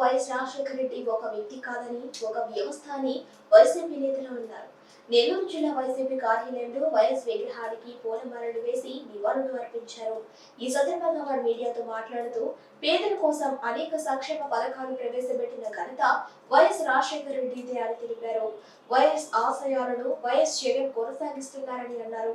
YS Rajasekhara Reddy ఒక వ్యక్తి కాదని ఒక వ్యవస్థ అని వైసీపీ నేతలు అన్నారు. నెల్లూరు జిల్లా వైసీపీ కార్యాలయంలో వైఎస్ విగ్రహానికి పూలమాలలు వేసి నివాళులు అర్పించారు. ఈ సందర్భంగా వారు మీడియాతో మాట్లాడుతూ పేదల కోసం అనేక సంక్షేమ పథకాలు ప్రవేశపెట్టిన ఘనత వైఎస్ రాజశేఖర రెడ్డిదే అని తెలిపారు. వైఎస్ ఆశయాలను వైఎస్ జగన్ కొనసాగిస్తున్నారని అన్నారు.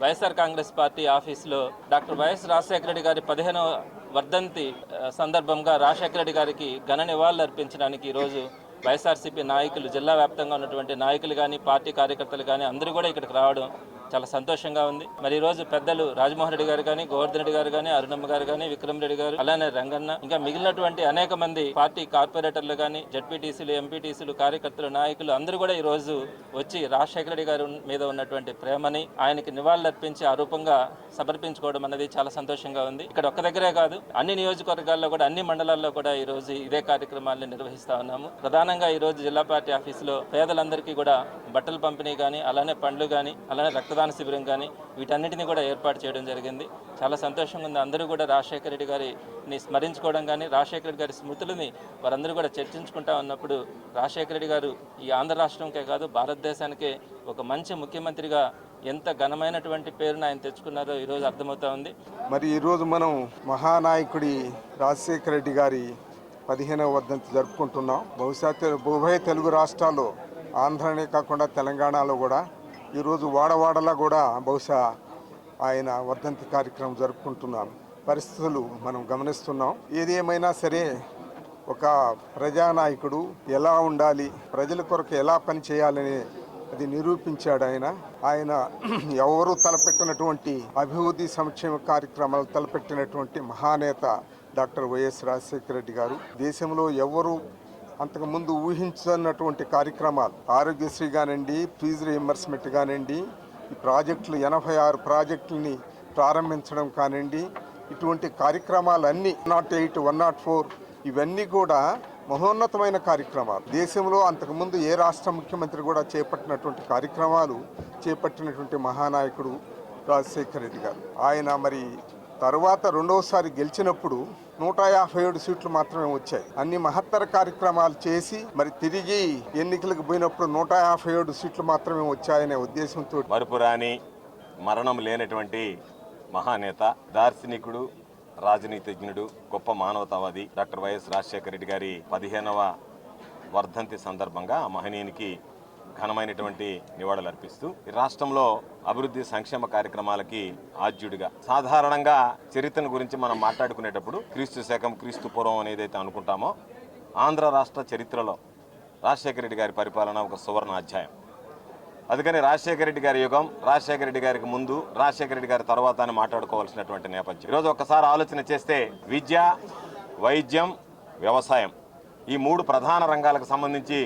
వైఎస్ఆర్ కాంగ్రెస్ పార్టీ ఆఫీసులో డాక్టర్ వైఎస్ రాజశేఖర రెడ్డి గారి పదిహేనవ వర్ధంతి సందర్భంగా రాజశేఖర రెడ్డి గారికి ఘన నివాళులు అర్పించడానికి ఈరోజు వైఎస్ఆర్సీపీ నాయకులు జిల్లా వ్యాప్తంగా ఉన్నటువంటి నాయకులు కానీ పార్టీ కార్యకర్తలు కానీ అందరూ కూడా ఇక్కడికి రావడం చాలా సంతోషంగా ఉంది. మరి ఈ రోజు పెద్దలు రాజమోహన్ రెడ్డి గారు కానీ గోవర్ధన్ రెడ్డి గారు కానీ అరుణమ్మ గారు కానీ విక్రమ్ రెడ్డి గారు అలానే రంగన్న ఇంకా మిగిలినటువంటి అనేక మంది పార్టీ కార్పొరేటర్లు కానీ జడ్పీటీసీలు ఎంపీటీసీలు కార్యకర్తలు నాయకులు అందరూ కూడా ఈ రోజు వచ్చి రాజశేఖర రెడ్డి గారి మీద ఉన్నటువంటి ప్రేమని ఆయనకి నివాళులర్పించి ఆ రూపంగా సమర్పించుకోవడం అనేది చాలా సంతోషంగా ఉంది. ఇక్కడ ఒక్క దగ్గరే కాదు అన్ని నియోజకవర్గాల్లో కూడా అన్ని మండలాల్లో కూడా ఈ రోజు ఇదే కార్యక్రమాలను నిర్వహిస్తా ఉన్నాము. ప్రధానంగా ఈ రోజు జిల్లా పార్టీ ఆఫీసులో పేదలందరికీ కూడా బట్టలు పంపిణీ కానీ అలానే పండ్లు కానీ అలానే రక్తదాన శిబిరం కానీ వీటన్నిటిని కూడా ఏర్పాటు చేయడం జరిగింది. చాలా సంతోషంగా ఉంది. అందరూ కూడా రాజశేఖర రెడ్డి గారిని స్మరించుకోవడం కానీ రాజశేఖర రెడ్డి గారి స్మృతులని వారందరూ కూడా చర్చించుకుంటా ఉన్నప్పుడు రాజశేఖర రెడ్డి గారు ఈ ఆంధ్ర రాష్ట్రంకే కాదు భారతదేశానికే ఒక మంచి ముఖ్యమంత్రిగా ఎంత ఘనమైనటువంటి పేరును ఆయన తెచ్చుకున్నారో ఈరోజు అర్థమవుతా ఉంది. మరి ఈరోజు మనం మహానాయకుడి రాజశేఖర రెడ్డి గారి పదిహేనవ వర్ధంతి జరుపుకుంటున్నాం. బహుశా ఉభయ తెలుగు రాష్ట్రాల్లో ఆంధ్రనే కాకుండా తెలంగాణలో కూడా ఈరోజు వాడవాడలా కూడా బహుశా ఆయన వర్ధంతి కార్యక్రమం జరుపుకుంటున్నాం. పరిస్థితులు మనం గమనిస్తున్నాం. ఏది ఏమైనా సరే ఒక ప్రజానాయకుడు ఎలా ఉండాలి ప్రజల కొరకు ఎలా పనిచేయాలని అది నిరూపించాడు ఆయన. ఆయన ఎవరు తలపెట్టినటువంటి అభివృద్ధి సంక్షేమ కార్యక్రమాలు తలపెట్టినటువంటి మహానేత డాక్టర్ వైఎస్ రాజశేఖర రెడ్డి గారు. దేశంలో ఎవరు అంతకుముందు ఊహించనటువంటి కార్యక్రమాలు. ఆరోగ్యశ్రీ కానివ్వండి ఫీజు రియంబర్స్మెంట్ కానివ్వండి ఈ ప్రాజెక్టులు ఎనభై ఆరు ప్రాజెక్టులని ప్రారంభించడం కానివ్వండి ఇటువంటి కార్యక్రమాలన్నీ nought eight one nought four ఇవన్నీ కూడా మహోన్నతమైన కార్యక్రమాలు. దేశంలో అంతకుముందు ఏ రాష్ట్ర ముఖ్యమంత్రి కూడా చేపట్టినటువంటి కార్యక్రమాలు చేపట్టినటువంటి మహానాయకుడు రాజశేఖర రెడ్డి గారు. ఆయన మరి తర్వాత రెండవసారి గెలిచినప్పుడు నూట యాభై ఏడు సీట్లు మాత్రమే వచ్చాయి. అన్ని మహత్తర కార్యక్రమాలు చేసి మరి తిరిగి ఎన్నికలకు పోయినప్పుడు నూట యాభై ఏడు సీట్లు మాత్రమే వచ్చాయనే ఉద్దేశంతో మరుపురాని మరణం లేనటువంటి మహానేత దార్శనికుడు రాజనీతిజ్ఞుడు గొప్ప మానవతావాది డాక్టర్ వైఎస్ రాజశేఖర రెడ్డి గారి పదిహేనవ వర్ధంతి సందర్భంగా ఆ మహనీయునికి ఘనమైనటువంటి నివాళులు అర్పిస్తూ ఈ రాష్ట్రంలో అభివృద్ధి సంక్షేమ కార్యక్రమాలకి ఆద్యుడిగా సాధారణంగా చరిత్రను గురించి మనం మాట్లాడుకునేటప్పుడు క్రీస్తు శకం క్రీస్తు పూర్వం అనేదైతే అనుకుంటామో ఆంధ్ర రాష్ట్ర చరిత్రలో రాజశేఖర రెడ్డి గారి పరిపాలన ఒక సువర్ణ అధ్యాయం. అందుకని రాజశేఖర రెడ్డి గారి యుగం రాజశేఖర రెడ్డి గారికి ముందు రాజశేఖర రెడ్డి గారి తర్వాత అని మాట్లాడుకోవాల్సినటువంటి నేపథ్యం. ఈరోజు ఒకసారి ఆలోచన చేస్తే విద్య వైద్యం వ్యవసాయం ఈ మూడు ప్రధాన రంగాలకు సంబంధించి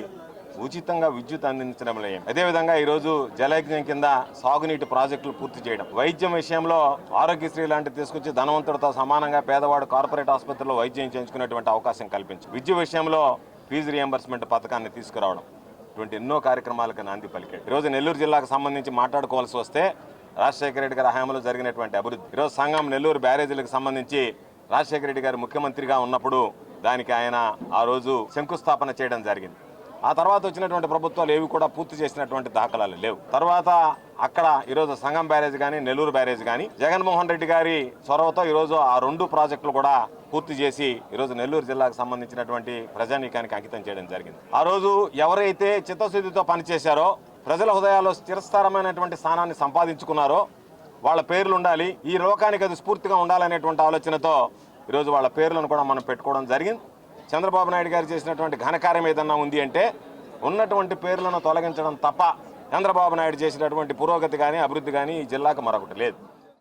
ఉచితంగా విద్యుత్ అందించడం లేదు అదేవిధంగా ఈరోజు జలయజ్ఞం కింద సాగునీటి ప్రాజెక్టులు పూర్తి చేయడం. వైద్యం విషయంలో ఆరోగ్యశ్రీ లాంటివి తీసుకొచ్చి ధనవంతుడితో సమానంగా పేదవాడు కార్పొరేట్ ఆసుపత్రిలో వైద్యం చేయించుకునేటువంటి అవకాశం కల్పించు. విద్య విషయంలో ఫీజు రియంబర్స్మెంట్ పథకాన్ని తీసుకురావడం. ఇటువంటి ఎన్నో కార్యక్రమాలకు నాంది పలికాడు. ఈరోజు నెల్లూరు జిల్లాకు సంబంధించి మాట్లాడుకోవాల్సి వస్తే రాజశేఖర రెడ్డి గారి హయాంలో జరిగినటువంటి అభివృద్ధి. ఈరోజు సంఘం నెల్లూరు బ్యారేజీలకు సంబంధించి రాజశేఖర రెడ్డి గారు ముఖ్యమంత్రిగా ఉన్నప్పుడు దానికి ఆయన ఆ రోజు శంకుస్థాపన చేయడం జరిగింది. ఆ తర్వాత వచ్చినటువంటి ప్రభుత్వాలు ఏవి కూడా పూర్తి చేసినటువంటి దాఖలాలు లేవు. తర్వాత అక్కడ ఈరోజు సంగం బ్యారేజ్ కానీ నెల్లూరు బ్యారేజ్ కానీ జగన్మోహన్ రెడ్డి గారి చొరవతో ఈరోజు ఆ రెండు ప్రాజెక్టులు కూడా పూర్తి చేసి ఈరోజు నెల్లూరు జిల్లాకు సంబంధించినటువంటి ప్రజానీకానికి అంకితం చేయడం జరిగింది. ఆ రోజు ఎవరైతే చిత్తశుద్ధితో పనిచేశారో ప్రజల హృదయాల్లో చిరస్థారమైనటువంటి స్థానాన్ని సంపాదించుకున్నారో వాళ్ళ పేర్లు ఉండాలి ఈ లోకానికి అది స్ఫూర్తిగా ఉండాలనేటువంటి ఆలోచనతో ఈరోజు వాళ్ళ పేర్లను కూడా మనం పెట్టుకోవడం జరిగింది. చంద్రబాబు నాయుడు గారు చేసినటువంటి ఘనకార్యం ఏదన్నా ఉంది అంటే ఉన్నటువంటి పేర్లను తొలగించడం తప్ప చంద్రబాబు నాయుడు చేసినటువంటి పురోగతి కానీ అభివృద్ధి కానీ ఈ జిల్లాకు మరొకటి లేదు.